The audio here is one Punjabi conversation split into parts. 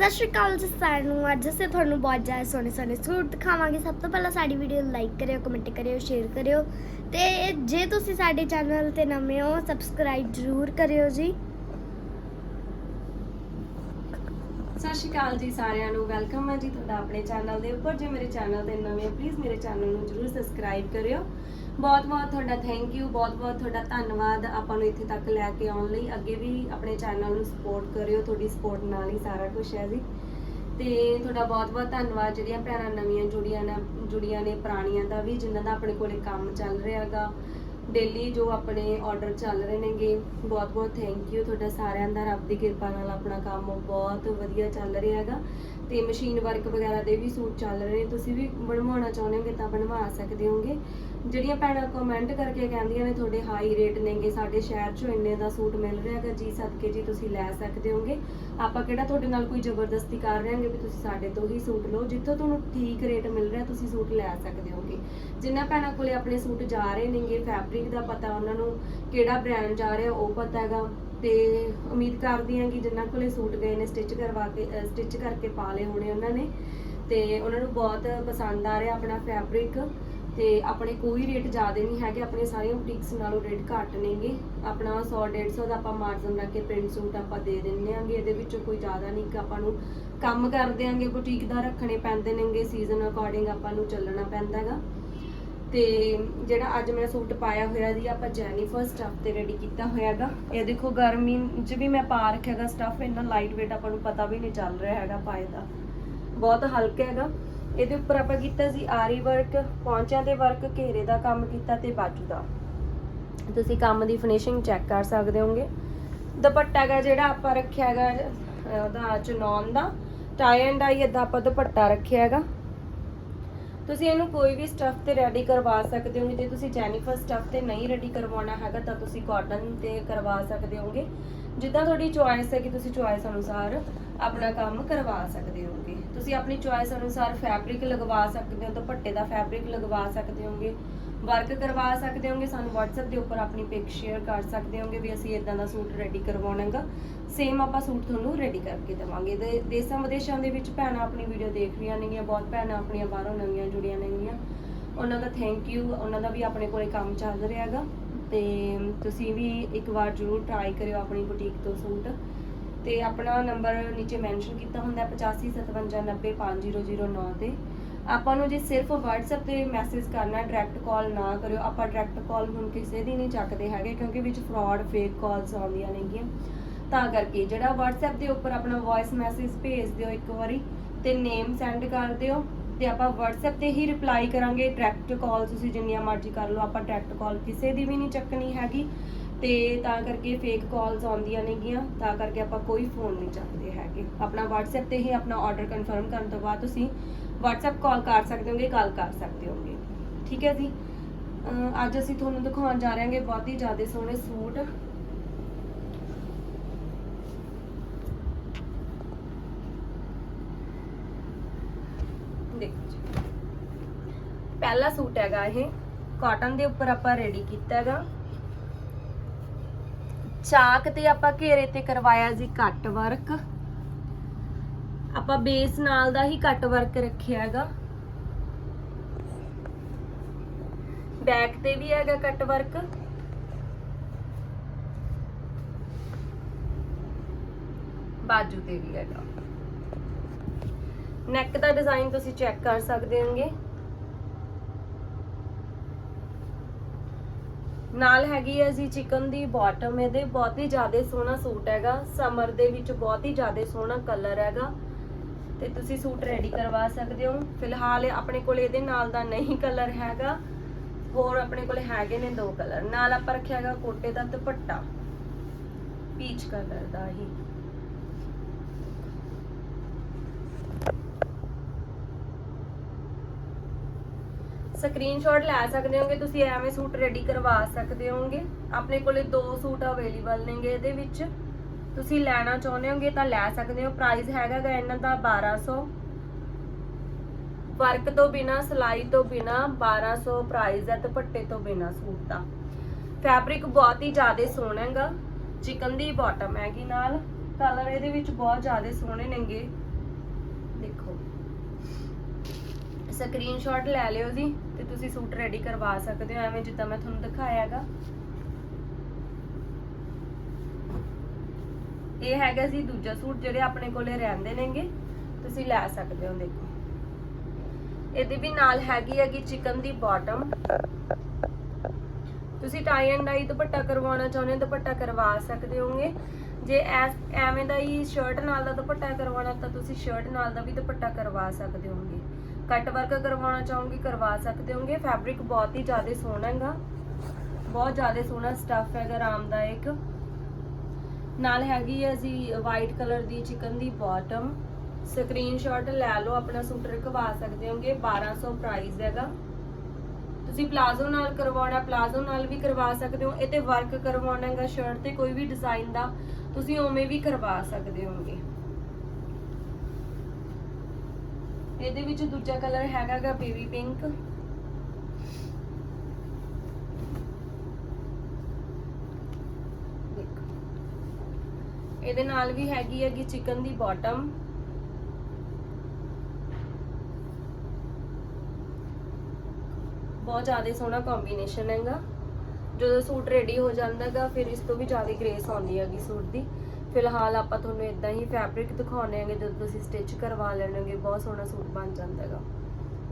ਸਤਿ ਸ਼੍ਰੀ ਅਕਾਲ ਜੀ ਸਾਰਿਆਂ ਨੂੰ। ਅੱਜ ਅਸੀਂ ਤੁਹਾਨੂੰ ਬਹੁਤ ਜ਼ਿਆਦਾ ਸੋਹਣੇ ਸੋਹਣੇ ਸੂਟ ਦਿਖਾਵਾਂਗੇ। ਸਭ ਤੋਂ ਪਹਿਲਾਂ ਸਾਡੀ ਵੀਡੀਓ ਲਾਈਕ ਕਰਿਓ ਕਮੈਂਟ ਕਰਿਓ ਸ਼ੇਅਰ ਕਰਿਓ। ਤੇ ਜੇ ਤੁਸੀਂ ਸਾਡੇ ਚੈਨਲ ਤੇ ਨਵੇਂ ਹੋ ਸਬਸਕ੍ਰਾਈਬ ਜ਼ਰੂਰ ਕਰਿਓ ਜੀ। ਸਤਿ ਸ਼੍ਰੀ ਅਕਾਲ ਜੀ ਸਾਰਿਆਂ ਨੂੰ। ਵੈਲਕਮ ਹੈ ਜੀ ਤੁਹਾਡਾ ਆਪਣੇ ਚੈਨਲ ਦੇ ਉੱਪਰ। ਜੇ ਮੇਰੇ ਚੈਨਲ ਤੇ ਨਵੇਂ ਹੋ ਪਲੀਜ਼ ਮੇਰੇ ਚੈਨਲ ਨੂੰ ਜਰੂਰ ਸਬਸਕ੍ਰਾਈਬ ਕਰਿਓ। ਬਹੁਤ ਬਹੁਤ ਤੁਹਾਡਾ ਥੈਂਕ ਯੂ ਬਹੁਤ ਬਹੁਤ ਤੁਹਾਡਾ ਧੰਨਵਾਦ ਆਪਾਂ ਨੂੰ ਇੱਥੇ ਤੱਕ ਲੈ ਕੇ ਆਉਣ ਲਈ। ਅੱਗੇ ਵੀ ਆਪਣੇ ਚੈਨਲ ਨੂੰ ਸਪੋਰਟ ਕਰਿਓ, ਤੁਹਾਡੀ ਸਪੋਰਟ ਨਾਲ ਹੀ ਸਾਰਾ ਕੁਝ ਹੈ ਜੀ। ਤੇ ਤੁਹਾਡਾ ਬਹੁਤ ਬਹੁਤ ਧੰਨਵਾਦ, ਜਿਹੜੀਆਂ ਭੈਣਾਂ ਨਵੀਆਂ ਜੁੜੀਆਂ ਨੇ ਜੁੜੀਆਂ ਨੇ ਪੁਰਾਣੀਆਂ ਦਾ ਵੀ, ਜਿਨ੍ਹਾਂ ਦਾ ਆਪਣੇ ਕੋਲੇ ਕੰਮ ਚੱਲ ਰਿਹਾਗਾ ਡੇਲੀ ਜੋ ਆਪਣੇ ਆਰਡਰ ਚੱਲ ਰਹੇ ਨੇਗੇ, ਬਹੁਤ ਬਹੁਤ ਥੈਂਕ ਯੂ ਤੁਹਾਡਾ ਸਾਰਿਆਂ ਦਾ, ਰੱਬ ਦੀ ਕਿਰਪਾ ਨਾਲ ਆਪਣਾ ਕੰਮ ਬਹੁਤ ਵਧੀਆ ਚੱਲ ਰਿਹਾ ਹੈਗਾ ਤੇ ਮਸ਼ੀਨ ਵਰਕ ਵਗੈਰਾ ਦੇ ਵੀ ਸੂਟ ਚੱਲ ਰਹੇ ਨੇ, ਤੁਸੀਂ ਵੀ ਬਣਵਾਉਣਾ ਚਾਹੁੰਦੇ ਹੋਗੇ ਤਾਂ ਬਣਵਾ ਸਕਦੇ ਹੋਗੇ। ਜਿਹੜੀਆਂ ਭੈਣਾਂ ਕਮੈਂਟ ਕਰਕੇ ਕਹਿੰਦੀਆਂ ਨੇ ਤੁਹਾਡੇ ਹਾਈ ਰੇਟ ਨੇਗੇ, ਸਾਡੇ ਸ਼ਹਿਰ 'ਚੋਂ ਇੰਨੇ ਦਾ ਸੂਟ ਮਿਲ ਰਿਹਾ ਹੈਗਾ, ਜੀ ਸਦਕੇ ਜੀ ਤੁਸੀਂ ਲੈ ਸਕਦੇ ਹੋਗੇ। ਆਪਾਂ ਕਿਹੜਾ ਤੁਹਾਡੇ ਨਾਲ ਕੋਈ ਜ਼ਬਰਦਸਤੀ ਕਰ ਰਹੇ ਹਾਂਗੇ ਵੀ ਤੁਸੀਂ ਸਾਡੇ ਤੋਂ ਹੀ ਸੂਟ ਲਓ, ਜਿੱਥੋਂ ਤੁਹਾਨੂੰ ਠੀਕ ਰੇਟ ਮਿਲ ਰਿਹਾ ਤੁਸੀਂ ਸੂਟ ਲੈ ਸਕਦੇ ਹੋਗੇ। ਜਿਨ੍ਹਾਂ ਭੈਣਾਂ ਕੋਲੇ ਆਪਣੇ ਸੂਟ ਜਾ ਰਹੇ ਨੇਗੇ ਫੈਬਰਿਕ ਦਾ ਪਤਾ ਉਹਨਾਂ ਨੂੰ ਕਿਹੜਾ ਬ੍ਰਾਂਡ ਜਾ ਰਿਹਾ, ਉਹ ਪਤਾ ਹੈਗਾ। ਤੇ ਉਮੀਦ ਕਰਦੀ ਹਾਂ ਕਿ ਜਿਨ੍ਹਾਂ ਕੋਲੇ ਸੂਟ ਗਏ ਨੇ ਸਟਿਚ ਕਰਵਾ ਕੇ ਸਟਿਚ ਕਰਕੇ ਪਾ ਲਏ ਹੋਣੇ ਉਹਨਾਂ ਨੇ। ਤੇ ਉਹਨਾਂ ਨੂੰ ਬਹੁਤ ਪਸੰਦ ਆ ਰਿਹਾ ਆਪਣਾ ਫੈਬਰਿਕ ਤੇ ਆਪਣੇ ਕੋਈ ਰੇਟ ਜ਼ਿਆਦਾ ਨਹੀਂ ਹੈਗੇ, ਆਪਣੇ ਸਾਰੀਆਂ ਬੁਟੀਕਸ ਨਾਲੋਂ ਰੇਟ ਘੱਟ ਨੇਗੇ। ਆਪਣਾ 100 150 ਦਾ ਆਪਾਂ ਮਾਰਜਨ ਰੱਖ ਕੇ ਪ੍ਰਿੰਟ ਸੂਟ ਆਪਾਂ ਦੇ ਦਿੰਨੇ ਆਂਗੇ। ਇਹਦੇ ਵਿੱਚੋਂ ਕੋਈ ਜ਼ਿਆਦਾ ਨਹੀਂ ਕਿ ਆਪਾਂ ਨੂੰ ਕੰਮ ਕਰਦੇ ਆਂਗੇ ਬੁਟੀਕ ਦਾ ਰੱਖਣੇ ਪੈਂਦੇ ਨੇਗੇ ਸੀਜ਼ਨ ਅਕੋਰਡਿੰਗ ਆਪਾਂ ਨੂੰ ਚੱਲਣਾ ਪੈਂਦਾ ਹੈਗਾ। ਤੇ ਜਿਹੜਾ ਅੱਜ ਮੈਂ ਸੂਟ ਪਾਇਆ ਹੋਇਆ ਜੀ, ਆਪਾਂ ਜੈਨੀਫਰ ਸਟਫ ਤੇ ਰੈਡੀ ਕੀਤਾ ਹੋਇਆਗਾ ਇਹ ਦੇਖੋ ਗਰਮੀ 'ਚ ਵੀ ਮੈਂ ਪਾ ਰੱਖਿਆਗਾ ਸਟਫ ਇੰਨਾ ਲਾਈਟ weight ਆਪਾਂ ਨੂੰ ਪਤਾ ਵੀ ਨਹੀਂ ਚੱਲ ਰਿਹਾ ਹੈਗਾ ਪਾਏ ਦਾ। ਬਹੁਤ ਹਲਕਾ ਹੈਗਾ। ਇਹਦੇ ਉੱਪਰ ਆਪਾਂ ਕੀਤਾ ਸੀ ਆਰੀ ਵਰਕ ਪੌਂਚਿਆਂ ਦੇ ਵਰਕ ਘੇਰੇ ਦਾ ਕੰਮ ਕੀਤਾ ਤੇ ਬਾਜੂ ਦਾ। ਤੁਸੀਂ ਕੰਮ ਦੀ ਫਿਨਿਸ਼ਿੰਗ ਚੈੱਕ ਕਰ ਸਕਦੇ ਹੋਗੇ। ਦੁਪੱਟਾ ਗਾ ਜਿਹੜਾ ਆਪਾਂ ਰੱਖਿਆ ਹੈਗਾ ਉਹਦਾ ਚਨੌਨ ਦਾ ਟਾਈ ਐਂਡ ਆਈ ਇਦਾਂ ਆਪਾਂ ਦੁਪੱਟਾ ਰੱਖਿਆ ਹੈਗਾ। ਤੁਸੀਂ ਇਹਨੂੰ ਕੋਈ ਵੀ ਸਟਫ ਤੇ ਰੈਡੀ ਕਰਵਾ ਸਕਦੇ ਹੋ ਜੇ ਤੁਸੀਂ ਜੈਨੀਫਰ ਸਟਫ ਤੇ ਨਹੀਂ ਰੈਡੀ ਕਰਵਾਉਣਾ ਹੈਗਾ, ਤਾਂ ਤੁਸੀਂ ਕਾਟਨ ਤੇ ਕਰਵਾ ਸਕਦੇ ਹੋਗੇ। ਜਿੱਦਾਂ ਤੁਹਾਡੀ ਚੁਆਇਸ ਹੈ ਕਿ ਤੁਸੀਂ ਚੁਆਇਸ ਅਨੁਸਾਰ ਆਪਣਾ ਕੰਮ ਕਰਵਾ ਸਕਦੇ ਹੋਗੇ। ਤੁਸੀਂ ਆਪਣੀ ਚੁਆਇਸ ਅਨੁਸਾਰ ਫੈਬਰਿਕ ਲਗਵਾ ਸਕਦੇ ਹੋ, ਦੁਪੱਟੇ ਦਾ ਫੈਬਰਿਕ ਲਗਵਾ ਸਕਦੇ ਹੋਗੇ। ਵਰਕ ਕਰਵਾ ਸਕਦੇ ਹੋਗੇ, ਸਾਨੂੰ WhatsApp ਦੇ ਉੱਪਰ ਆਪਣੀ ਪਿਕ ਸ਼ੇਅਰ ਕਰ ਸਕਦੇ ਹੋਗੇ ਵੀ ਅਸੀਂ ਇਦਾਂ ਦਾ ਸੂਟ ਰੈਡੀ ਕਰਵਾਉਣਾਗਾ। ਸੇਮ ਆਪਾਂ ਸੂਟ ਤੁਹਾਨੂੰ ਰੈਡੀ ਕਰਕੇ ਦੇਵਾਂਗੇ। ਦੇ, ਦੇਸ਼ਾਂ ਵਿਦੇਸ਼ਾਂ ਦੇ ਵਿੱਚ ਭੈਣਾਂ ਆਪਣੀ ਵੀਡੀਓ ਦੇਖ ਰਹੀਆਂ ਨੇਗੀਆਂ, ਬਹੁਤ ਭੈਣਾਂ ਆਪਣੀਆਂ ਬਾਹਰੋਂ ਨਵੀਆਂ ਜੁੜੀਆਂ ਨੇਗੀਆਂ। ਉਹਨਾਂ ਦਾ ਥੈਂਕ ਯੂ ਉਹਨਾਂ ਦਾ ਵੀ ਆਪਣੇ ਕੋਲੇ ਕੰਮ ਚੱਲ ਰਿਹਾ ਹੈਗਾ। ਤੇ ਤੁਸੀਂ ਵੀ ਇੱਕ ਵਾਰ ਜ਼ਰੂਰ ਟਰਾਈ ਕਰਿਓ ਆਪਣੀ ਬੁਟੀਕ ਤੋਂ ਸੂਟ। ਤੇ ਆਪਣਾ ਨੰਬਰ ਨੀਚੇ ਮੈਂਸ਼ਨ ਕੀਤਾ ਹੁੰਦਾ ਹੈ 8575905009 ਤੇ। ਆਪਾਂ ਨੂੰ ਜੇ ਸਿਰਫ WhatsApp ਤੇ ਮੈਸੇਜ ਕਰਨਾ ਡਾਇਰੈਕਟ ਕਾਲ ਨਾ ਕਰਿਓ। ਆਪਾਂ ਡਾਇਰੈਕਟ ਕਾਲ ਹੁਣ ਕਿਸੇ ਦੀ ਨਹੀਂ ਚੱਕਦੇ ਹੈਗੇ ਕਿਉਂਕਿ ਵਿੱਚ ਫਰਾਡ ਫੇਕ ਕਾਲਸ ਆਉਂਦੀਆਂ ਨੇਗੀਆਂ। ਤਾਂ ਕਰਕੇ ਜਿਹੜਾ WhatsApp ਦੇ ਉੱਪਰ ਆਪਣਾ ਵੌਇਸ ਮੈਸੇਜ ਭੇਜ ਦਿਓ ਇੱਕ ਵਾਰੀ ਤੇ ਨੇਮ ਸੈਂਡ ਕਰ ਦਿਓ ਤੇ ਆਪਾਂ WhatsApp ਤੇ ਹੀ ਰਿਪਲਾਈ ਕਰਾਂਗੇ। ਡਾਇਰੈਕਟ ਕਾਲ ਤੁਸੀਂ ਜਿੰਨੀਆਂ ਮਰਜ਼ੀ ਕਰ ਲਓ। ਆਪਾਂ ਡਾਇਰੈਕਟ ਕਾਲ ਕਿਸੇ ਦੀ ਵੀ ਨਹੀਂ ਚੱਕਣੀ ਹੈਗੀ। ਤੇ ਤਾਂ ਕਰਕੇ ਫੇਕ ਕਾਲਸ ਆਉਂਦੀਆਂ ਨੇਗੀਆਂ, ਤਾਂ ਕਰਕੇ ਆਪਾਂ ਕੋਈ ਫੋਨ ਨਹੀਂ ਚੱਕਦੇ ਹੈਗੇ। ਆਪਣਾ WhatsApp ਤੇ ਹੀ ਆਪਣਾ ਆਰਡਰ ਕਨਫਰਮ ਕਰਨ ਤੋਂ ਬਾਅਦ ਤੁਸੀਂ WhatsApp ਕਾਲ ਕਰ ਸਕਦੇ ਹੋਗੇ, ਗੱਲ ਕਰ ਸਕਦੇ ਹੋਗੇ। ਠੀਕ ਹੈ ਜੀ? ਅੱਜ ਅਸੀਂ ਤੁਹਾਨੂੰ ਦਿਖਾਉਣ ਜਾ ਰਹੇ ਹਾਂਗੇ ਬਹੁਤ ਹੀ ਜ਼ਿਆਦਾ ਸੋਹਣੇ ਸੂਟ। ਦੇਖੋ ਜੀ। ਪਹਿਲਾ ਸੂਟ ਹੈਗਾ ਇਹ। ਕਾਟਨ ਦੇ ਉੱਪਰ ਆਪਾਂ ਰੈਡੀ ਕੀਤਾ ਹੈਗਾ। ਚਾਕ ਤੇ ਆਪਾਂ ਘੇਰੇ ਤੇ ਕਰਵਾਇਆ ਜੀ ਕੱਟ ਵਰਕ ਆਪਾਂ ਬੇਸ ਨਾਲ ਦਾ ਹੀ ਕੱਟ ਵਰਕ ਰੱਖਿਆ ਹੈਗਾ। ਬੈਕ ਤੇ ਵੀ ਹੈਗਾ ਕੱਟ ਵਰਕ ਬਾਜੂ ਤੇ ਵੀ ਹੈਗਾ। ਨੈਕ ਦਾ ਡਿਜ਼ਾਈਨ ਤੁਸੀਂ ਚੈੱਕ ਕਰ ਸਕਦੇ ਹੋਗੇ ਨਾਲ ਹੈਗੀ ਹੈ ਜੀ ਚਿਕਨ ਦੀ ਬਾਟਮ ਇਹਦੇ ਬਹੁਤ ਹੀ ਜ਼ਿਆਦਾ ਸੋਹਣਾ ਸੂਟ ਹੈਗਾ। ਸਮਰ ਦੇ ਵਿੱਚ ਬਹੁਤ ਹੀ ਜ਼ਿਆਦਾ ਸੋਹਣਾ ਕਲਰ ਹੈਗਾ। ਤੇ ਤੁਸੀਂ ਸੂਟ ਰੈਡੀ ਕਰਵਾ ਸਕਦੇ ਹੋ। ਫਿਲਹਾਲ ਆਪਣੇ ਕੋਲ ਇਹਦੇ ਨਾਲ ਦਾ ਨਹੀਂ ਕਲਰ ਹੈਗਾ। ਹੋਰ ਆਪਣੇ ਕੋਲ ਹੈਗੇ ਨੇ ਦੋ ਕਲਰ ਨਾਲ ਆਪਾਂ ਰੱਖਿਆ ਹੈਗਾ ਕੋਟੇ ਦਾ ਦੁਪੱਟਾ। ਪੀਚ ਕਲਰ ਦਾ ਹੀ। ਸਕਰੀਨਸ਼ਾਟ ਲੈ ਸਕਦੇ ਹੋਗੇ, ਤੁਸੀਂ ਐਵੇਂ ਸੂਟ ਰੈਡੀ ਕਰਵਾ ਸਕਦੇ ਹੋਗੇ। ਆਪਣੇ ਕੋਲੇ ਦੋ ਸੂਟ ਅਵੇਲੇਬਲ ਨੇਗੇ ਇਹਦੇ ਵਿੱਚ। ਤੁਸੀਂ ਲੈਣਾ ਚਾਹੁੰਦੇ ਹੋਗੇ ਤਾਂ ਲੈ ਸਕਦੇ ਹੋ। ਪ੍ਰਾਈਸ ਹੈਗਾ ਇਹਨਾਂ ਦਾ 1200 ਵਰਕ ਤੋਂ ਬਿਨਾ, ਸਿਲਾਈ ਤੋਂ ਬਿਨਾ 1200 ਪ੍ਰਾਈਸ ਹੈ ਦੁਪੱਟੇ ਤੋਂ ਬਿਨਾ ਸੂਟ ਦਾ। ਫੈਬਰਿਕ ਬਹੁਤ ਹੀ ਜ਼ਿਆਦਾ ਸੋਹਣਾ ਹੈਗਾ। ਚਿਕਨ ਦੀ ਬਾਟਮ ਹੈਗੀ ਨਾਲ। ਕਲਰ ਇਹਦੇ ਵਿੱਚ ਬਹੁਤ ਜ਼ਿਆਦਾ ਸੋਹਣੇ ਨੇਗੇ। ਦੇਖੋ। ਸਕਰੀਨਸ਼ਾਟ ਲੈ ਲਿਓ ਜੀ। ਤੁਸੀਂ ਸੂਟ ਰੈਡੀ ਕਰਵਾ ਸਕਦੇ ਹੋ, ਐਵੇਂ ਜਿੱਦਾਂ ਮੈਂ ਤੁਹਾਨੂੰ ਦਿਖਾਇਆ ਹੈਗਾ ਇਹ ਹੈਗਾ ਜੀ ਦੂਜਾ ਸੂਟ ਜਿਹੜੇ ਆਪਣੇ ਕੋਲੇ ਰਹਿੰਦੇ ਨੇਗੇ, ਤੁਸੀਂ ਲੈ ਸਕਦੇ ਹੋ, ਦੇਖੋ। ਇਹਦੇ ਵੀ ਨਾਲ ਹੈਗੀ ਹੈਗੀ ਚਿਕਨ ਦੀ ਬਾਟਮ ਤੁਸੀਂ ਟਾਈ ਐਂਡ ਡਾਈ ਦੁਪੱਟਾ ਕਰਵਾਉਣਾ ਚਾਹੁੰਦੇ ਹੋ, ਦੁਪੱਟਾ ਕਰਵਾ ਸਕਦੇ ਹੋਗੇ। ਜੇ ਐਸ- ਐਵੇਂ ਦਾ ਹੀ ਸ਼ਰਟ ਨਾਲ ਦਾ ਦੁਪੱਟਾ ਕਰਵਾਉਣਾ, ਤਾਂ ਤੁਸੀਂ ਸ਼ਰਟ ਨਾਲ ਦਾ ਵੀ ਦੁਪੱਟਾ ਕਰਵਾ ਸਕਦੇ ਹੋਗੇ। ਕੱਟ ਵਰਕ ਕਰਵਾਉਣਾ ਚਾਹੋਗੇ, ਕਰਵਾ ਸਕਦੇ ਹੋਗੇ। ਫੈਬਰਿਕ ਬਹੁਤ ਹੀ ਜ਼ਿਆਦਾ ਸੋਹਣਾ ਹੈਗਾ। ਬਹੁਤ ਜ਼ਿਆਦਾ ਸੋਹਣਾ ਸਟੱਫ ਹੈਗਾ, ਆਰਾਮਦਾਇਕ। ਨਾਲ ਹੈਗੀ ਹੈ ਜੀ ਵਾਈਟ ਕਲਰ ਦੀ ਚਿਕਨ ਦੀ ਬਾਟਮ ਸਕਰੀਨਸ਼ਾਟ ਲੈ ਲਓ, ਆਪਣਾ ਸੂਟ ਰਖਵਾ ਸਕਦੇ ਹੋਗੇ। 1200 ਪ੍ਰਾਈਸ ਹੈਗਾ। ਤੁਸੀਂ ਪਲਾਜ਼ੋ ਨਾਲ ਕਰਵਾਉਣਾ ਪਲਾਜ਼ੋ ਨਾਲ ਵੀ ਕਰਵਾ ਸਕਦੇ ਹੋ। ਇਹ ਤੇ ਵਰਕ ਕਰਵਾਉਣਾ ਹੈਗਾ ਸ਼ਰਟ ਤੇ ਕੋਈ ਵੀ ਡਿਜ਼ਾਈਨ ਦਾ, ਤੁਸੀਂ ਉਵੇਂ ਵੀ ਕਰਵਾ ਸਕਦੇ ਹੋਗੇ। ਇਹਦੇ ਵਿੱਚ ਦੂਜਾ ਕਲਰ ਹੈਗਾਗਾ ਬੇਬੀ ਪਿੰਕ। ਇਹਦੇ ਨਾਲ ਵੀ ਹੈਗੀ ਹੈਗੀ ਚਿਕਨ ਦੀ ਬਾਟਮ। ਬਹੁਤ ਜ਼ਿਆਦਾ ਸੋਹਣਾ ਕੰਬੀਨੇਸ਼ਨ ਹੈਗਾ। ਜਦੋਂ ਸੂਟ ਰੈਡੀ ਹੋ ਜਾਂਦਾ ਹੈਗਾ ਫਿਰ ਇਸ ਤੋਂ ਵੀ ਜ਼ਿਆਦਾ ਗ੍ਰੇਸ ਆਉਂਦੀ ਹੈਗੀ ਸੂਟ ਦੀ। ਫਿਲਹਾਲ ਆਪਾਂ ਤੁਹਾਨੂੰ ਇਦਾਂ ਹੀ ਫੈਬਰਿਕ ਦਿਖਾਉਣੇ ਹੈਗੇ, ਜਦੋਂ ਤੁਸੀਂ ਸਟਿਚ ਕਰਵਾ ਲੈਣਗੇ, ਬਹੁਤ ਸੋਹਣਾ ਸੂਟ ਬਣ ਜਾਂਦਾ ਹੈਗਾ।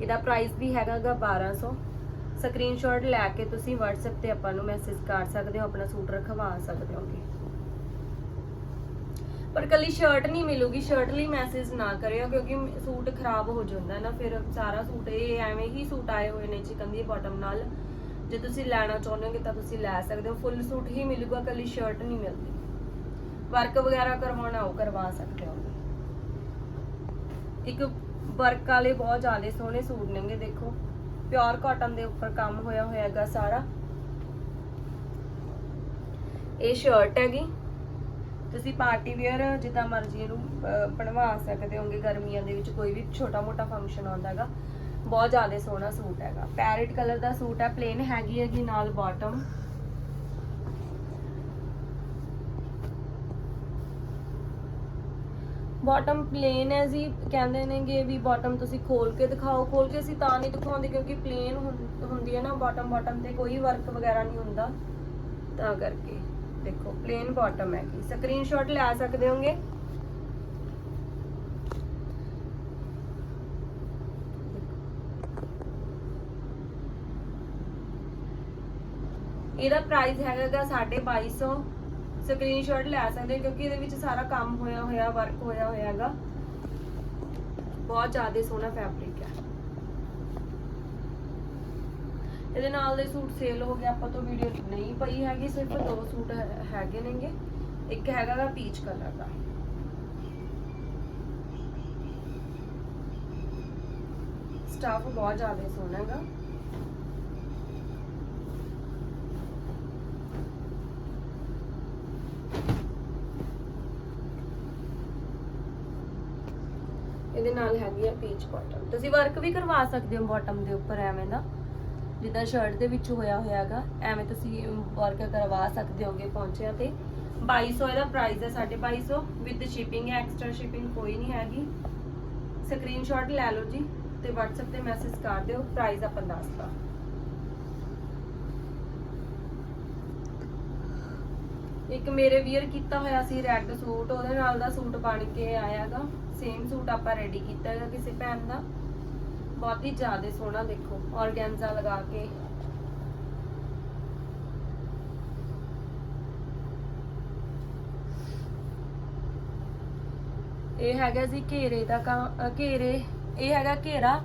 ਇਹਦਾ ਪ੍ਰਾਈਸ ਵੀ ਹੈਗਾਗਾ 1200 ਸਕਰੀਨਸ਼ਾਟ ਲੈ ਕੇ ਤੁਸੀਂ WhatsApp ਤੇ ਆਪਾਂ ਨੂੰ ਮੈਸੇਜ ਕਰ ਸਕਦੇ ਹੋ, ਆਪਣਾ ਸੂਟ ਰਖਵਾ ਸਕਦੇ ਹੋਗੇ ਪਰ ਕੱਲੀ ਸ਼ਰਟ ਨਹੀਂ ਮਿਲੂਗੀ ਸ਼ਰਟ ਲਈ ਮੈਸੇਜ ਨਾ ਕਰਿਓ, ਕਿਉਂਕਿ ਸੂਟ ਖਰਾਬ ਹੋ ਜਾਂਦਾ ਨਾ, ਫਿਰ ਸਾਰਾ ਸੂਟ ਇਹ ਐਵੇਂ ਹੀ ਸੂਟ ਆਏ ਹੋਏ ਨੇ ਚਿਕਨ ਦੀ ਬਾਟਮ ਨਾਲ। ਜੇ ਤੁਸੀਂ ਲੈਣਾ ਚਾਹੁੰਦੇ ਹੋ ਤਾਂ ਤੁਸੀਂ ਲੈ ਸਕਦੇ ਹੋ ਫੁੱਲ ਸੂਟ ਹੀ ਮਿਲੂਗਾ, ਕੱਲੀ ਸ਼ਰਟ ਨਹੀਂ ਮਿਲਦੀ। ਵਰਕ ਵਗੈਰਾ ਕਰਵਾਉਣਾ, ਉਹ ਕਰਵਾ ਸਕਦੇ ਹੋ। ਇੱਕ ਵਰਕ ਵਾਲੇ ਬਹੁਤ ਜ਼ਿਆਦਾ ਸੋਹਣੇ ਸੂਟ ਨੇਗੇ, ਦੇਖੋ। ਪਿਓਰ ਕਾਟਨ ਦੇ ਉੱਪਰ ਕੰਮ ਹੋਇਆ ਹੋਇਆ ਸਾਰਾ। ਇਹ ਸ਼ਰਟ ਹੈਗੀ। ਤੁਸੀਂ ਪਾਰਟੀ ਵੇਅਰ ਜਿੱਦਾਂ ਮਰਜ਼ੀ ਇਹਨੂੰ ਬਣਵਾ ਸਕਦੇ ਹੋਗੇ ਗਰਮੀਆਂ ਦੇ ਵਿੱਚ, ਕੋਈ ਵੀ ਛੋਟਾ ਮੋਟਾ ਫੰਕਸ਼ਨ ਆਉਂਦਾ ਹੈਗਾ। ਬਹੁਤ ਜ਼ਿਆਦਾ ਸੋਹਣਾ ਸੂਟ ਹੈਗਾ। ਪੈਰਟ ਕਲਰ ਦਾ ਸੂਟ ਹੈ ਪਲੇਨ ਹੈਗੀ ਹੈਗੀ ਨਾਲ ਬਾਟਮ ਬਾਟਮ ਪਲੇਨ ਹੈ ਜੀ, ਕਹਿੰਦੇ ਨੇਗੇ ਵੀ ਬਾਟਮ ਤੁਸੀਂ ਖੋਲ ਕੇ ਦਿਖਾਓ ਖੋਲ ਕੇ ਅਸੀਂ ਤਾਂ ਨਹੀਂ ਦਿਖਾਉਂਦੇ ਕਿਉਂਕਿ ਪਲੇਨ ਹੁੰਦੀ ਹੈ ਨਾ ਬਾਟਮ ਬਾਟਮ ਤੇ ਕੋਈ ਵਰਕ ਵਗੈਰਾ ਨਹੀਂ ਹੁੰਦਾ। ਤਾਂ ਕਰਕੇ ਦੇਖੋ ਪਲੇਨ ਬਾਟਮ ਹੈਗੀ ਸਕਰੀਨਸ਼ਾਟ ਲੈ ਸਕਦੇ ਹੋਗੇ? ਇਹਦਾ ਪ੍ਰਾਈਸ ਹੈਗਾਗਾ 2250 ਸਕਰੀਨਸ਼ਾਟ ਲੈ ਸਕਦੇ ਹੋ, ਕਿਉਂਕਿ ਇਹਦੇ ਵਿੱਚ ਸਾਰਾ ਕੰਮ ਹੋਇਆ ਹੋਇਆ ਵਰਕ ਹੋਇਆ ਹੋਇਆ ਹੈਗਾ। ਬਹੁਤ ਜ਼ਿਆਦਾ ਸੋਹਣਾ ਫੈਬਰਿਕ ਹੈ ਇਹਦੇ ਨਾਲ ਦੇ ਸੂਟ ਸੇਲ ਹੋ ਗਿਆ ਆਪਾਂ ਤੋਂ ਵੀਡੀਓ ਨਹੀਂ ਪਈ ਹੈਗੀ, ਸਿਰਫ ਦੋ ਸੂਟ ਹੈਗੇ ਨੇਗੇ। ਇੱਕ ਹੈਗਾ ਗਾ ਪੀਚ ਕਲਰ ਦਾ। ਸਟਾਫ ਬਹੁਤ ਜ਼ਿਆਦਾ ਸੋਹਣਾ ਹੈਗਾ। ਇਹਦੇ ਨਾਲ ਹੈਗੀ ਆ ਪੀਚ ਬਾਟਮ ਤੁਸੀਂ ਵਰਕ ਵੀ ਕਰਵਾ ਸਕਦੇ ਹੋ ਬਾਟਮ ਦੇ ਉੱਪਰ, ਐਵੇਂ ਦਾ ਜਿੱਦਾਂ ਸ਼ਰਟ ਦੇ ਵਿੱਚ ਹੋਇਆ ਹੋਇਆ ਐਵੇਂ ਤੁਸੀਂ ਵਰਕ ਕਰਵਾ ਸਕਦੇ ਹੋਗੇ ਪਹੁੰਚਿਆ ਤੇ। 2200 ਇਹਦਾ ਪ੍ਰਾਈਸ ਹੈ 2250 ਵਿਦ ਸ਼ਿਪਿੰਗ ਹੈ ਐਕਸਟਰਾ ਸ਼ਿਪਿੰਗ ਕੋਈ ਨਹੀਂ ਹੈਗੀ। ਸਕਰੀਨਸ਼ਾਟ ਲੈ ਲਓ ਜੀ ਤੇ WhatsApp ਤੇ ਮੈਸੇਜ ਕਰ ਦਿਓ ਪ੍ਰਾਈਸ ਆਪਾਂ ਦੱਸਦਾ ਇੱਕ ਮੇਰੇ ਵੀਅਰ ਕੀਤਾ ਹੋਇਆ ਸੀ ਰੈੱਡ ਸੂਟ, ਉਹਦੇ ਨਾਲ ਦਾ ਸੂਟ ਬਣ ਕੇ ਆਇਆਗਾ। ਸੇਮ ਸੂਟ ਆਪਾਂ ਰੈਡੀ ਕੀਤਾ ਹੈਗਾ ਕਿਸੇ ਭੈਣ ਦਾ। ਬਹੁਤ ਹੀ ਜ਼ਿਆਦਾ ਸੋਹਣਾ ਦੇਖੋ ਔਰਗੈਂਜ਼ਾ ਲਗਾ ਕੇ। ਇਹ ਹੈਗਾ ਜੀ ਘੇਰੇ ਦਾ ਘੇਰੇ, ਇਹ ਹੈਗਾ ਘੇਰਾ।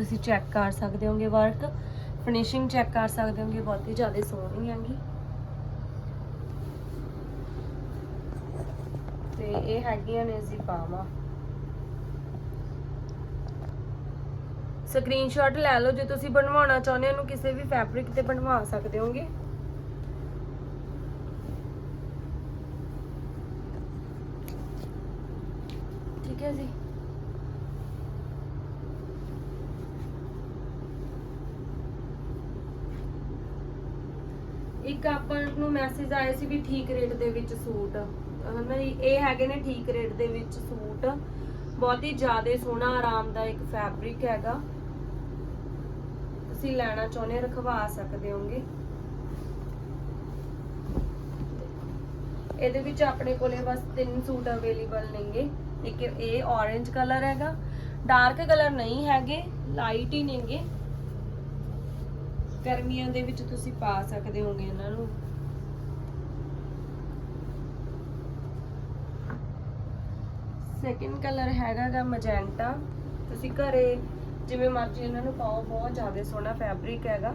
ਤੁਸੀਂ ਚੈੱਕ ਕਰ ਸਕਦੇ ਹੋਗੇ ਵਰਕ ਫਿਨਿਸ਼ਿੰਗ ਚੈੱਕ ਕਰ ਸਕਦੇ ਹੋਗੇ, ਬਹੁਤ ਹੀ ਜ਼ਿਆਦਾ ਸੋਹਣੀ ਹੈਗੀ। ਤੇ ਇਹ ਹੈਗੀਆਂ ਨੇ ਜੀ ਬਾਵਾਂ ਸਕਰੀਨਸ਼ਾਟ ਲੈ ਲਓ, ਜੇ ਤੁਸੀਂ ਬਣਵਾਉਣਾ ਚਾਹੁੰਦੇ ਹੋ, ਇਹਨੂੰ ਕਿਸੇ ਵੀ ਫੈਬਰਿਕ ਤੇ ਬਣਵਾ ਸਕਦੇ ਹੋਗੇ। ਠੀਕ ਹੈ ਜੀ। ਇੱਕ ਆਪਾਂ ਨੂੰ ਮੈਸੇਜ ਆਏ ਸੀ ਵੀ ਠੀਕ ਰੇਟ ਦੇ ਵਿੱਚ ਸੂਟ। ਹਨਾ ਇਹ ਹੈਗੇ ਨੇ ਠੀਕ ਰੇਟ ਦੇ ਵਿੱਚ ਸੂਟ। ਬਹੁਤ ਹੀ ਜ਼ਿਆਦਾ ਸੋਹਣਾ, ਆਰਾਮਦਾਇਕ ਫੈਬਰਿਕ ਹੈਗਾ। ਤੁਸੀਂ ਲੈਣਾ ਚਾਹੁੰਦੇ ਰਖਵਾ ਸਕਦੇ ਹੋਗੇ। ਇਹਦੇ ਵਿੱਚ ਆਪਣੇ ਕੋਲੇ ਬਸ ਤਿੰਨ ਸੂਟ ਅਵੇਲੇਬਲ ਨੇਗੇ। ਇੱਕ ਇਹ orange ਕਲਰ ਹੈਗਾ। ਡਾਰਕ ਕਲਰ ਨਹੀਂ ਹੈਗੇ ਲਾਈਟ ਹੀ ਨੇਗੇ। ਗਰਮੀਆਂ ਦੇ ਵਿੱਚ ਤੁਸੀਂ ਪਾ ਸਕਦੇ ਹੋਗੇ ਇਹਨਾਂ ਨੂੰ। ਸੈਕਿੰਡ ਕਲਰ ਹੈਗਾ ਗਾ ਮਜੈਂਟਾ ਤੁਸੀਂ ਘਰੇ ਜਿਵੇਂ ਮਰਜ਼ੀ ਇਹਨਾਂ ਨੂੰ ਪਾਓ, ਬਹੁਤ ਜ਼ਿਆਦਾ ਸੋਹਣਾ ਫੈਬਰਿਕ ਹੈਗਾ।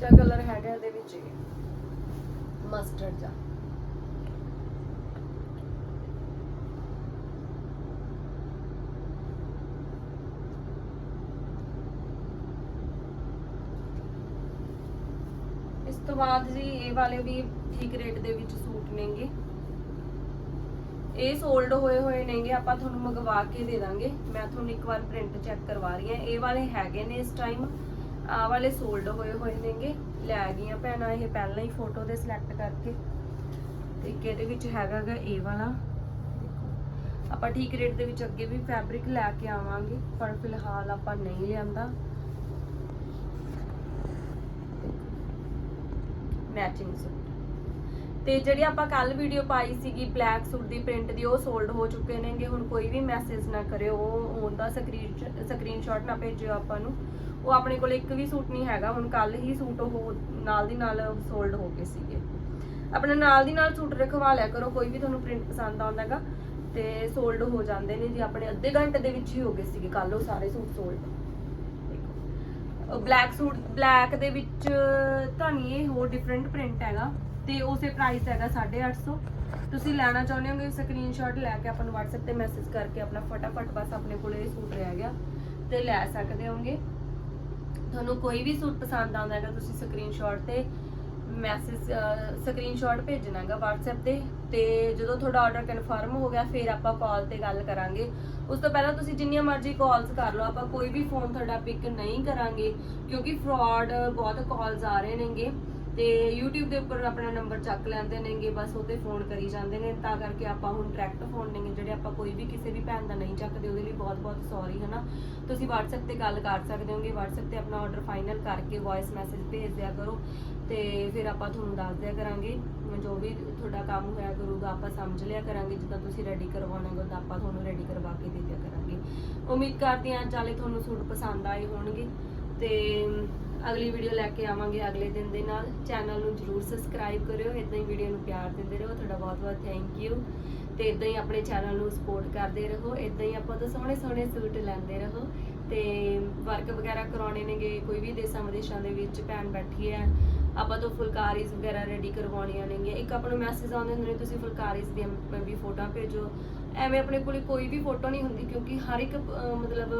ਤੇ ਕਲਰ ਹੈਗਾ ਇਹਦੇ ਵਿੱਚ ਮਸਟਰਡ ਦਾ ਇਸ ਤੋਂ ਬਾਅਦ ਜੀ ਇਹ ਵਾਲੇ ਵੀ ਠੀਕ ਰੇਟ ਦੇ ਵਿੱਚ ਸੂਟ ਨੇਗੇ। ਇਹ ਸੋਲਡ ਹੋਏ ਹੋਏ ਨੇਗੇ, ਆਪਾਂ ਤੁਹਾਨੂੰ ਮੰਗਵਾ ਕੇ ਦੇ ਦਾਂਗੇ। ਮੈਂ ਤੁਹਾਨੂੰ ਇੱਕ ਵਾਰ ਪ੍ਰਿੰਟ ਚੈੱਕ ਕਰਵਾ ਰਹੀ ਹਾਂ। ਇਹ ਵਾਲੇ ਹੈਗੇ ਨੇ ਇਸ ਟਾਈਮ ਆ ਵਾਲੇ ਸੋਲਡ ਹੋਏ ਹੋਏ ਨੇਗੇ। ਲੈ ਗਈਆਂ ਭੈਣਾਂ, ਇਹ ਪਹਿਲਾਂ ਹੀ ਫੋਟੋ ਦੇ ਸਿਲੈਕਟ ਕਰਕੇ। ਤੇ ਇੱਕ ਇਹਦੇ ਵਿੱਚ ਹੈਗਾ ਇਹ ਵਾਲਾ। ਆਪਾਂ ਠੀਕ ਰੇਟ ਦੇ ਵਿੱਚ ਅੱਗੇ ਵੀ ਫੈਬਰਿਕ ਲੈ ਕੇ ਆਵਾਂਗੇ, ਪਰ ਫਿਲਹਾਲ ਆਪਾਂ ਨਹੀਂ ਲਿਆਂਦਾ। ਮੈਚਿੰਗ ਸੂਟ ਤੇ ਜਿਹੜੀ ਆਪਾਂ ਕੱਲ ਵੀਡੀਓ ਪਾਈ ਸੀਗੀ ਬਲੈਕ ਸੂਟ ਦੀ ਪ੍ਰਿੰਟ ਦੀ, ਉਹ ਸੋਲਡ ਹੋ ਚੁੱਕੇ ਨੇਗੇ। ਹੁਣ ਕੋਈ ਵੀ ਮੈਸੇਜ ਨਾ ਕਰਿਓ ਉਹ ਉਹਦਾ ਸਕਰੀਨ ਸਕਰੀਨਸ਼ਾਟ ਨਾ ਭੇਜਿਓ ਆਪਾਂ ਨੂੰ। ਉਹ ਆਪਣੇ ਕੋਲ ਇੱਕ ਵੀ ਸੂਟ ਨਹੀਂ ਹੈਗਾ, ਹੁਣ ਕੱਲ ਹੀ ਸੂਟ ਉਹ ਨਾਲ ਦੀ ਨਾਲ ਸੋਲਡ ਹੋ ਗਏ ਸੀਗੇ। ਆਪਣਾ ਨਾਲ ਦੀ ਨਾਲ ਸੂਟ ਰਖਵਾ ਲਿਆ ਕਰੋ, ਕੋਈ ਵੀ ਤੁਹਾਨੂੰ ਪ੍ਰਿੰਟ ਪਸੰਦ ਆਉਂਦਾ ਹੈਗਾ, ਤੇ ਸੋਲਡ ਹੋ ਜਾਂਦੇ ਨੇ ਜੀ, ਆਪਣੇ ਅੱਧੇ ਘੰਟੇ ਦੇ ਵਿੱਚ ਹੀ ਹੋ ਗਏ ਸੀਗੇ ਕੱਲ ਉਹ ਸਾਰੇ suit sold black suit black ਦੇ ਵਿੱਚ ਤੁਹਾਨੂੰ ਇਹ ਹੋਰ ਡਿਫਰੈਂਟ ਪ੍ਰਿੰਟ ਹੈਗਾ, ਤੇ ਉਸੇ ਪ੍ਰਾਈਸ ਹੈਗਾ 850 ਤੁਸੀਂ ਲੈਣਾ ਚਾਹੁੰਦੇ ਹੋਗੇ ਸਕਰੀਨਸ਼ਾਟ ਲੈ ਕੇ ਆਪਾਂ ਨੂੰ WhatsApp ਤੇ ਮੈਸੇਜ ਕਰਕੇ ਆਪਣਾ ਫਟਾਫਟ ਬਸ ਆਪਣੇ ਕੋਲੇ ਇਹ ਸੂਟ ਰਹਿ ਗਿਆ, ਤੇ ਲੈ ਸਕਦੇ ਹੋਗੇ। ਤੁਹਾਨੂੰ ਕੋਈ ਵੀ ਸੂਟ ਪਸੰਦ ਆਉਂਦਾ ਹੈਗਾ, ਤੁਸੀਂ ਸਕਰੀਨਸ਼ਾਟ ਤੇ ਮੈਸੇਜ ਸਕਰੀਨਸ਼ਾਟ ਭੇਜਣਾ ਹੈਗਾ WhatsApp ਤੇ ਤੇ ਜਦੋਂ ਤੁਹਾਡਾ ਆਰਡਰ ਕਨਫਰਮ ਹੋ ਗਿਆ, ਫਿਰ ਆਪਾਂ ਕਾਲ ਤੇ ਗੱਲ ਕਰਾਂਗੇ। ਉਸ ਤੋਂ ਪਹਿਲਾਂ ਤੁਸੀਂ ਜਿੰਨੀਆਂ ਮਰਜ਼ੀ ਕਾਲਸ ਕਰ ਲਓ, ਆਪਾਂ ਕੋਈ ਵੀ ਫੋਨ ਤੁਹਾਡਾ ਪਿਕ ਨਹੀਂ ਕਰਾਂਗੇ, ਕਿਉਂਕਿ ਫਰਾਡ ਬਹੁਤ ਕਾਲਸ ਆ ਰਹੇ ਨੇਗੇ। ਤੇ YouTube ਦੇ ਉੱਪਰ ਆਪਣਾ ਨੰਬਰ ਚੱਕ ਲੈਂਦੇ ਨੇਗੇ, ਬਸ ਉਹਤੇ ਫੋਨ ਕਰੀ ਜਾਂਦੇ ਨੇ, ਤਾਂ ਕਰਕੇ ਆਪਾਂ ਹੁਣ ਡਾਇਰੈਕਟ ਫੋਨ ਨੇਗੇ, ਜਿਹੜੇ ਆਪਾਂ ਕੋਈ ਵੀ ਕਿਸੇ ਵੀ ਭੈਣ ਦਾ ਨਹੀਂ ਚੱਕਦੇ, ਉਹਦੇ ਲਈ ਬਹੁਤ-ਬਹੁਤ ਸੌਰੀ ਹਨਾ? ਤੁਸੀਂ WhatsApp ਤੇ ਗੱਲ ਕਰ ਸਕਦੇ ਹੋਗੇ, WhatsApp ਤੇ ਆਪਣਾ ਆਰਡਰ ਫਾਈਨਲ ਕਰਕੇ ਵੌਇਸ ਮੈਸੇਜ ਭੇਜ ਦਿਆ ਕਰੋ, ਤੇ ਫਿਰ ਆਪਾਂ ਤੁਹਾਨੂੰ ਦੱਸ ਦਿਆ ਕਰਾਂਗੇ ਜੋ ਵੀ ਤੁਹਾਡਾ ਕੰਮ ਹੋਇਆ ਕਰੂਗਾ, ਆਪਾਂ ਸਮਝ ਲਿਆ ਕਰਾਂਗੇ, ਜਿੱਦਾਂ ਤੁਸੀਂ ਰੈਡੀ ਕਰਵਾਉਣਾ ਹੋਗਾ ਤਾਂ ਆਪਾਂ ਤੁਹਾਨੂੰ ਰੈਡੀ ਕਰਵਾ ਕੇ ਦੇ ਦਿਆ ਕਰਾਂਗੇ। ਉਮੀਦ ਕਰਦੇ ਹਾਂ, ਚਾਲੇ ਤੁਹਾਨੂੰ ਸੂਟ ਪਸੰਦ ਆਏ ਹੋਣਗੇ, ਤੇ ਅਗਲੀ ਵੀਡੀਓ ਲੈ ਕੇ ਆਵਾਂਗੇ ਅਗਲੇ ਦਿਨ ਦੇ ਨਾਲ। ਚੈਨਲ ਨੂੰ ਜਰੂਰ ਸਬਸਕ੍ਰਾਈਬ ਕਰਿਓ ਇਦਾਂ ਹੀ ਵੀਡੀਓ ਨੂੰ ਪਿਆਰ ਦਿੰਦੇ ਰਹੋ। ਤੁਹਾਡਾ ਬਹੁਤ ਬਹੁਤ ਥੈਂਕ ਯੂ ਤੇ ਇਦਾਂ ਹੀ ਆਪਣੇ ਚੈਨਲ ਨੂੰ ਸਪੋਰਟ ਕਰਦੇ ਰਹੋ। ਇਦਾਂ ਹੀ ਆਪਾਂ ਤੋਂ ਸੋਹਣੇ ਸੋਹਣੇ ਸੂਟ ਲੈਂਦੇ ਰਹੋ। ਤੇ ਵਰਕ ਵਗੈਰਾ ਕਰਾਉਣੇ ਨੇਗੇ, ਕੋਈ ਵੀ ਦੇਸਾਂ ਵਿਦੇਸ਼ਾਂ ਦੇ ਵਿੱਚ ਭੈਣ ਬੈਠੀ ਹੈ, ਆਪਾਂ ਤੋਂ ਫੁਲਕਾਰੀਜ਼ ਵਗੈਰਾ ਰੈਡੀ ਕਰਵਾਉਣੀਆਂ ਨੇਗੀਆਂ। ਇੱਕ ਆਪਾਂ ਨੂੰ ਮੈਸੇਜ ਆਉਂਦੇ ਹੁੰਦੇ ਨੇ, ਤੁਸੀਂ ਫੁਲਕਾਰੀਜ਼ ਦੀਆਂ ਵੀ ਫੋਟੋਆਂ ਭੇਜੋ। ਐਵੇਂ ਆਪਣੇ ਕੋਲ ਕੋਈ ਵੀ ਫੋਟੋ ਨਹੀਂ ਹੁੰਦੀ, ਕਿਉਂਕਿ ਹਰ ਇੱਕ ਮਤਲਬ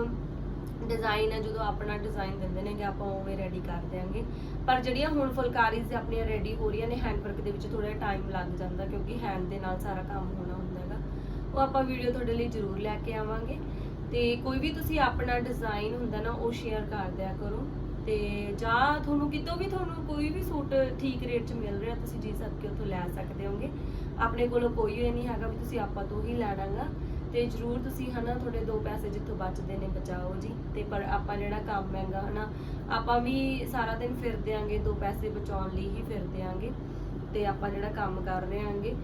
ਡਿਜ਼ਾਈਨ ਹੈ, ਜਦੋਂ ਆਪਣਾ ਡਿਜ਼ਾਈਨ ਦਿੰਦੇ ਨੇ ਕਿ ਆਪਾਂ ਉਵੇਂ ਰੈਡੀ ਕਰ ਦਿਆਂਗੇ। ਪਰ ਜਿਹੜੀਆਂ ਹੁਣ ਫੁਲਕਾਰੀਜ਼ ਆਪਣੀਆਂ ਰੈਡੀ ਹੋ ਰਹੀਆਂ ਨੇ ਹੈਂਡਵਰਕ ਦੇ ਵਿੱਚ ਥੋੜਾ ਟਾਈਮ ਲੱਗ ਜਾਂਦਾ, ਕਿਉਂਕਿ ਹੈਂਡ ਦੇ ਨਾਲ ਸਾਰਾ ਕੰਮ ਹੋਣਾ ਹੁੰਦਾ ਹੈਗਾ। ਉਹ ਆਪਾਂ ਵੀਡੀਓ ਤੁਹਾਡੇ ਲਈ ਜ਼ਰੂਰ ਲੈ ਕੇ ਆਵਾਂਗੇ। ਤੇ ਕੋਈ ਵੀ ਤੁਸੀਂ ਆਪਣਾ ਡਿਜ਼ਾਈਨ ਹੁੰਦਾ ਨਾ, ਉਹ ਸ਼ੇਅਰ ਕਰ ਦਿਆ ਕਰੋ। ਤੇ ਜਾਂ ਤੁਹਾਨੂੰ ਕਿਤੋਂ ਵੀ ਤੁਹਾਨੂੰ ਕੋਈ ਵੀ ਸੂਟ ਠੀਕ ਰੇਟ 'ਚ ਮਿਲ ਰਿਹਾ, ਤੁਸੀਂ ਜੀ ਸਦਕੇ ਉੱਥੋਂ ਲੈ ਸਕਦੇ ਹੋਗੇ। ਆਪਣੇ ਕੋਲ ਕੋਈ ਇਹ ਨਹੀਂ ਹੈਗਾ ਵੀ ਤੁਸੀਂ ਆਪਾਂ ਤੋਂ ਹੀ ਲੈਣਾਗਾ। ਤੇ ਜਰੂਰ ਤੁਸੀਂ ਹਨਾ ਤੁਹਾਡੇ ਦੋ ਪੈਸੇ ਜਿੱਥੋਂ ਬਚਦੇ ਨੇ ਬਚਾਓ ਜੀ। ਤੇ ਪਰ ਆਪਾਂ ਜਿਹੜਾ ਕੰਮ ਹੈਗਾ ਹਨਾ, ਆਪਾਂ ਵੀ ਸਾਰਾ ਦਿਨ ਫਿਰਦੇ ਆਂਗੇ ਦੋ ਪੈਸੇ ਬਚਾਉਣ ਲਈ ਹੀ ਫਿਰਦੇ ਆਂਗੇ ਤੇ ਆਪਾਂ ਜਿਹੜਾ ਕੰਮ ਕਰ ਰਹੇ ਆਂਗੇ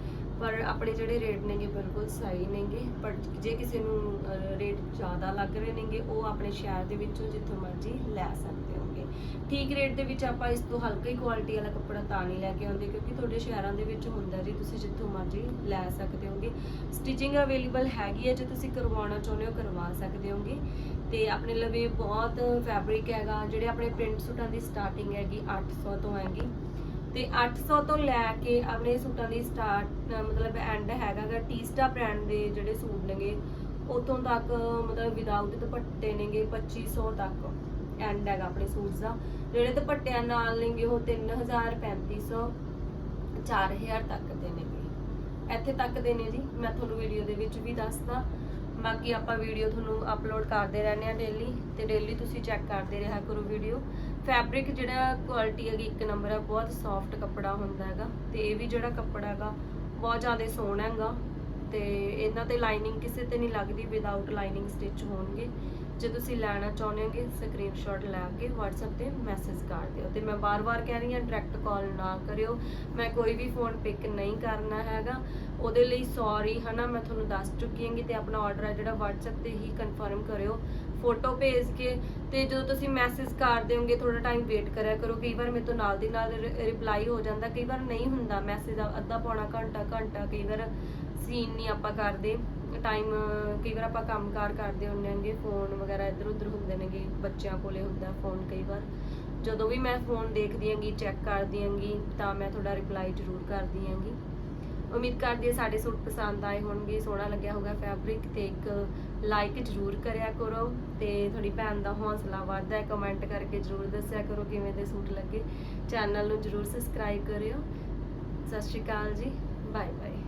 ਪਰ ਆਪਣੇ ਜਿਹੜੇ ਰੇਟ ਨੇਗੇ ਬਿਲਕੁਲ ਸਹੀ ਨੇਗੇ। ਪਰ ਜੇ ਕਿਸੇ ਨੂੰ ਰੇਟ ਜ਼ਿਆਦਾ ਲੱਗ ਰਹੇ ਨੇਗੇ, ਉਹ ਆਪਣੇ ਸ਼ਹਿਰ ਦੇ ਵਿੱਚੋਂ ਜਿੱਥੋਂ ਮਰਜ਼ੀ ਲੈ ਸਕਦੇ ਹੋ। ਠੀਕ ਰੇਟ ਦੇ ਵਿੱਚ ਆਪਾਂ ਇਸ ਤੋਂ ਹਲਕਾ ਹੀ ਕੁਆਲਿਟੀ ਵਾਲਾ ਕੱਪੜਾ ਤਾਂ ਨਹੀਂ ਲੈ ਕੇ ਆਉਂਦੇ ਕਿਉਂਕਿ ਤੁਹਾਡੇ ਸ਼ਹਿਰਾਂ ਦੇ ਵਿੱਚ ਹੁੰਦਾ ਜੀ, ਤੁਸੀਂ ਜਿੱਥੋਂ ਮਰਜ਼ੀ ਲੈ ਸਕਦੇ ਹੋਗੇ। ਸਟਿਚਿੰਗ ਅਵੇਲੇਬਲ ਹੈਗੀ ਹੈ, ਜੇ ਤੁਸੀਂ ਕਰਵਾਉਣਾ ਚਾਹੁੰਦੇ ਹੋ ਕਰਵਾ ਸਕਦੇ ਹੋਗੇ। ਤੇ ਆਪਣੇ ਲਵੇ ਬਹੁਤ ਫੈਬਰਿਕ ਹੈਗਾ, ਜਿਹੜੇ ਆਪਣੇ ਪ੍ਰਿੰਟ ਸੂਟਾਂ ਦੀ ਸਟਾਰਟਿੰਗ ਹੈਗੀ 800 ਤੋਂ ਹੈਗੀ। ਤੇ 800 ਤੋਂ ਲੈ ਕੇ ਆਪਣੇ ਸੂਟਾਂ ਦੀ ਸਟਾਰਟ ਮਤਲਬ ਐਂਡ ਹੈਗਾ ਟੀਸਟਾ ਬ੍ਰਾਂਡ ਦੇ ਜਿਹੜੇ ਸੂਟ ਨੇਗੇ ਉਤੋਂ ਤੱਕ ਮਤਲਬ ਵਿਦਆਊਟ ਦੁਪੱਟੇ ਨੇਗੇ 2500 ਤੱਕ। ਐਂਡ ਹੈਗਾ ਆਪਣੇ ਸੂਟਸ ਦਾ। ਜਿਹੜੇ ਦੁਪੱਟਿਆਂ ਨਾਲ ਲੈਂਗੇ ਉਹ 3000 3500 4000 ਤੱਕ ਦੇ ਨੇਗੇ। ਇੱਥੇ ਤੱਕ ਦੇ ਨੇ ਜੀ। ਮੈਂ ਤੁਹਾਨੂੰ ਵੀਡੀਓ ਦੇ ਵਿੱਚ ਵੀ ਦੱਸਦਾ। ਬਾਕੀ ਆਪਾਂ ਵੀਡੀਓ ਤੁਹਾਨੂੰ ਅਪਲੋਡ ਕਰਦੇ ਰਹਿੰਦੇ ਆ ਡੇਲੀ ਤੇ ਡੇਲੀ ਤੁਸੀਂ ਚੈੱਕ ਕਰਦੇ ਰਿਹਾ ਕਰੋ ਵੀਡੀਓ ਫੈਬਰਿਕ ਜਿਹੜਾ ਕੁਆਲਿਟੀ ਹੈਗੀ, ਇੱਕ ਨੰਬਰ ਹੈ ਬਹੁਤ ਸੌਫਟ ਕੱਪੜਾ ਹੁੰਦਾ ਹੈਗਾ ਤੇ ਇਹ ਵੀ ਜਿਹੜਾ ਕੱਪੜਾ ਹੈਗਾ, ਬਹੁਤ ਜ਼ਿਆਦਾ ਸੋਹਣਾ ਹੈਗਾ। ਤੇ ਇਹਨਾਂ ਤੇ ਲਾਈਨਿੰਗ ਕਿਸੇ ਤੇ ਨਹੀਂ ਲੱਗਦੀ ਵਿਦਆਊਟ ਲਾਈਨਿੰਗ ਸਟਿਚ ਹੋਣਗੇ। ਜੇ ਤੁਸੀਂ ਲੈਣਾ ਚਾਹੁੰਦੇ ਹੋਗੇ ਸਕਰੀਨਸ਼ਾਟ ਲੈ ਕੇ WhatsApp ਤੇ ਮੈਸੇਜ ਕਰ ਦਿਓ। ਤੇ ਮੈਂ ਬਾਰ-ਬਾਰ ਕਹਿ ਰਹੀ ਹਾਂ ਡਾਇਰੈਕਟ ਕਾਲ ਨਾ ਕਰਿਓ। ਮੈਂ ਕੋਈ ਵੀ ਫੋਨ ਪਿਕ ਨਹੀਂ ਕਰਨਾ ਹੈਗਾ। ਉਹਦੇ ਲਈ ਸੌਰੀ ਹਨਾ, ਮੈਂ ਤੁਹਾਨੂੰ ਦੱਸ ਚੁੱਕੀ ਹਾਂ ਕਿ ਤੇ ਆਪਣਾ ਆਰਡਰ ਹੈ ਜਿਹੜਾ WhatsApp ਤੇ ਹੀ ਕਨਫਰਮ ਕਰਿਓ। ਫੋਟੋ ਭੇਜ ਕੇ ਤੇ ਜਦੋਂ ਤੁਸੀਂ ਮੈਸੇਜ ਕਰ ਦਿਓਗੇ ਥੋੜਾ ਟਾਈਮ ਵੇਟ ਕਰਿਆ ਕਰੋ। ਕਈ ਵਾਰ ਮੇਰੇ ਤੋਂ ਨਾਲ ਦੀ ਨਾਲ ਰਿਪਲਾਈ ਹੋ ਜਾਂਦਾ, ਕਈ ਵਾਰ ਨਹੀਂ ਹੁੰਦਾ ਮੈਸੇਜ ਅੱਧਾ ਪੌਣਾ ਘੰਟਾ ਘੰਟਾ ਕਈ ਵਾਰ ਸੀਨ ਨਹੀਂ ਆਪਾਂ ਕਰਦੇ। ਟਾਈਮ ਕਈ ਵਾਰ ਆਪਾਂ ਕੰਮਕਾਰ ਕਰਦੇ ਹੁੰਦੇ ਹਾਂਗੇ ਫੋਨ ਵਗੈਰਾ ਇੱਧਰ ਉੱਧਰ ਹੁੰਦੇ ਨੇਗੇ, ਬੱਚਿਆਂ ਕੋਲੇ ਹੁੰਦਾ ਫੋਨ ਕਈ ਵਾਰ। ਜਦੋਂ ਵੀ ਮੈਂ ਫੋਨ ਦੇਖਦੀ ਹਾਂਗੀ ਚੈੱਕ ਕਰਦੀ ਹਾਂਗੀ, ਤਾਂ ਮੈਂ ਤੁਹਾਡਾ ਰਿਪਲਾਈ ਜ਼ਰੂਰ ਕਰਦੀ ਹਾਂਗੀ। ਉਮੀਦ ਕਰਦੀ ਹਾਂ ਸਾਡੇ ਸੂਟ ਪਸੰਦ ਆਏ ਹੋਣਗੇ, ਸੋਹਣਾ ਲੱਗਿਆ ਹੋਗਾ ਫੈਬਰਿਕ ਤੇ ਇੱਕ ਲਾਈਕ ਜ਼ਰੂਰ ਕਰਿਆ ਕਰੋ ਤੇ ਤੁਹਾਡੀ ਭੈਣ ਦਾ ਹੌਸਲਾ ਵਧਦਾ ਹੈ ਕਮੈਂਟ ਕਰਕੇ ਜ਼ਰੂਰ ਦੱਸਿਆ ਕਰੋ ਕਿਵੇਂ ਦੇ ਸੂਟ ਲੱਗੇ। ਚੈਨਲ ਨੂੰ ਜ਼ਰੂਰ ਸਬਸਕ੍ਰਾਈਬ ਕਰਿਓ। ਸਤਿ ਸ਼੍ਰੀ ਅਕਾਲ ਜੀ। Bye bye